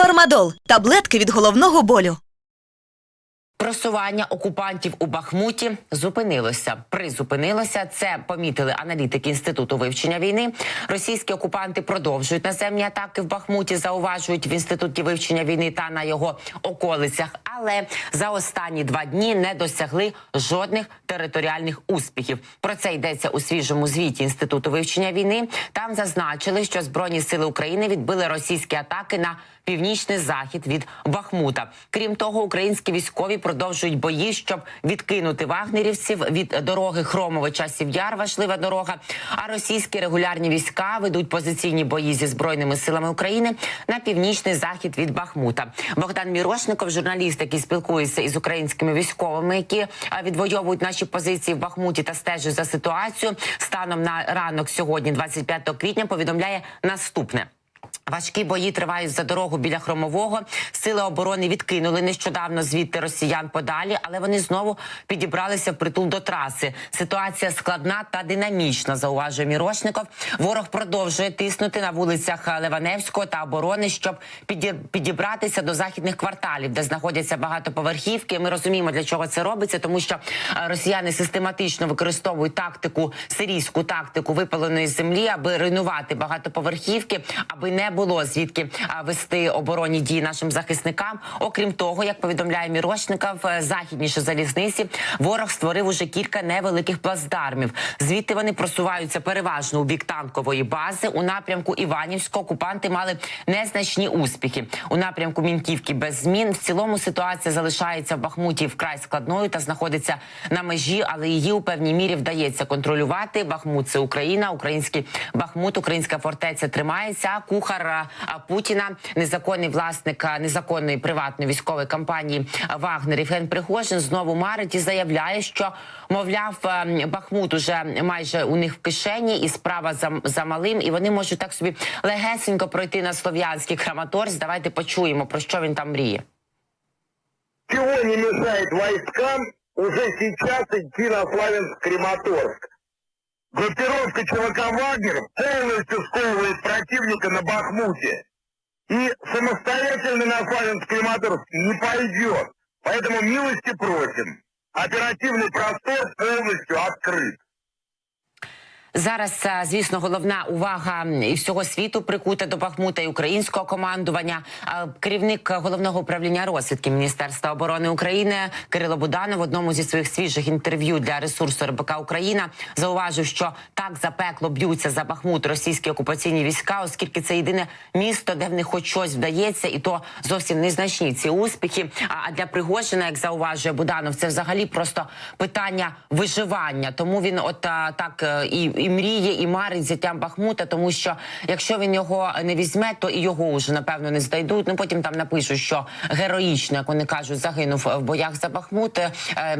Фармадол таблетки від головного болю. Просування окупантів у Бахмуті зупинилося. Призупинилося. Це помітили аналітики інституту вивчення війни. Російські окупанти продовжують наземні атаки в Бахмуті. Зауважують в інституті вивчення війни та на його околицях. Але за останні два дні не досягли жодних територіальних успіхів. Про це йдеться у свіжому звіті інституту вивчення війни. Там зазначили, що збройні сили України відбили російські атаки на північний захід від Бахмута. Крім того, українські військові продовжують бої, щоб відкинути вагнерівців від дороги Хромове часів Яр. Важлива дорога. А російські регулярні війська ведуть позиційні бої зі збройними силами України на північний захід від Бахмута. Богдан Мірошников, журналіст, який спілкується із українськими військовими, які а, відвоюють наші позиції в Бахмуті та стежить за ситуацією. Станом на ранок сьогодні, 25 квітня, повідомляє наступне. Важкі бої тривають за дорогу біля хромового. Сили оборони відкинули нещодавно звідти росіян подалі, але вони знову підібралися в притул до траси. Ситуація складна та динамічна. Зауважує Мірошников. Ворог продовжує тиснути на вулицях Ливаневського та оборони, щоб підібратися до західних кварталів, де знаходяться багатоповерхівки. Ми розуміємо, для чого це робиться, тому що е, росіяни систематично використовують тактику сирійську тактику випаленої землі, аби руйнувати багатоповерхівки, аби не було звідки вести оборонні дії нашим захисникам. Окрім того, як повідомляє Мірошников, е, західніше залізниці ворог створив уже кілька невеликих плацдармів. Звідти вони просуваються переважно у бік танкової бази. У напрямку Іванівського окупанти мали незначні успіхи. У напрямку Мінківки без змін. В цілому ситуація залишається в Бахмуті вкрай складною та знаходиться на межі, але її у певній мірі вдається контролювати. Бахмут це Україна, український Бахмут, українська фортеця тримається. А Кухар а, Путіна, незаконний власник незаконної приватної військової компанії Вагнер Євген Пригожин знову марить і заявляє, що мовляв е, Бахмут уже майже у них в кишені, і справа за, за малим, і вони можуть так собі легесенько пройти на слов'янський Краматорськ. Давайте почуємо про що він там мріє. Чего не мешает войскам уже сейчас идти на Славянск-Крематорск? Группировка ЧВК «Вагнер» полностью сковывает противника на Бахмуте. И самостоятельно на Славянск-Крематорск не пойдет. Поэтому милости просим. Оперативный простор полностью открыт. Зараз, е, звісно, головна увага і всього світу прикута до Бахмута і українського командування. Керівник головного управління розвідки Міністерства оборони України Кирило Буданов в одному зі своїх свіжих інтерв'ю для ресурсу РБК Україна зауважив, що так запекло б'ються за Бахмут російські окупаційні війська, оскільки це єдине місто, де в них хоч щось вдається, і то зовсім незначні ці успіхи. А а для Пригожина, як зауважує Буданов, це взагалі просто питання виживання. Тому він от так е, і, і мріє, і марить взяттям Бахмута, тому що якщо він його не візьме, то і його вже напевно не здайдуть. Ну потім там напишуть, що героїчно, як вони кажуть, загинув в боях за Бахмут. Е,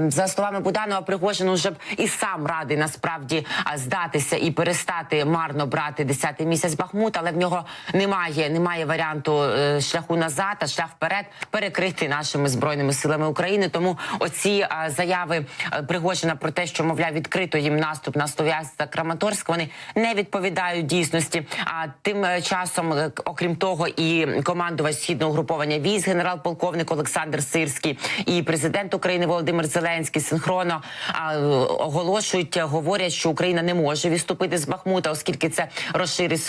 За словами Буданова, Пригожин уже б і сам радий насправді здатися і перестати марно брати 10-й місяць Бахмут, але в нього немає, немає варіанту е, шляху назад, а шлях вперед перекритий нашими збройними силами України. Тому оці заяви е, Пригожина про те, що мовляв відкрито їм наступ на Слов'янськ та Краматорськ, вони не відповідають дійсності. А тим е, часом, е, окрім того, і командувач східного угруповання військ, генерал-полковник Олександр Сирський і президент України Володимир Зеленський синхронно а, е, оголошують, говорять, що Україна не може відступити з Бахмута, оскільки це розширить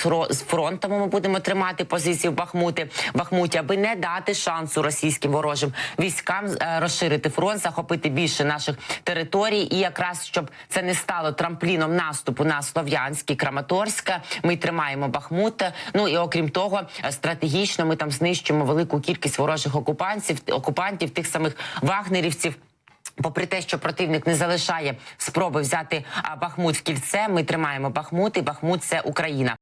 фронт. Тому ми будемо тримати позиції в Бахмуті, Бахмуті, аби не дати шансу російським ворожим військам розширити фронт, захопити більше наших територій, і якраз щоб це не стало трампліном наступу на Слов'янськ Краматорська. Ми тримаємо Бахмут. Ну і окрім того, стратегічно ми там знищимо велику кількість ворожих окупантів, окупантів тих самих вагнерівців. Попри те, що противник не залишає спроби взяти Бахмут в кільце, ми тримаємо Бахмут, і Бахмут це Україна.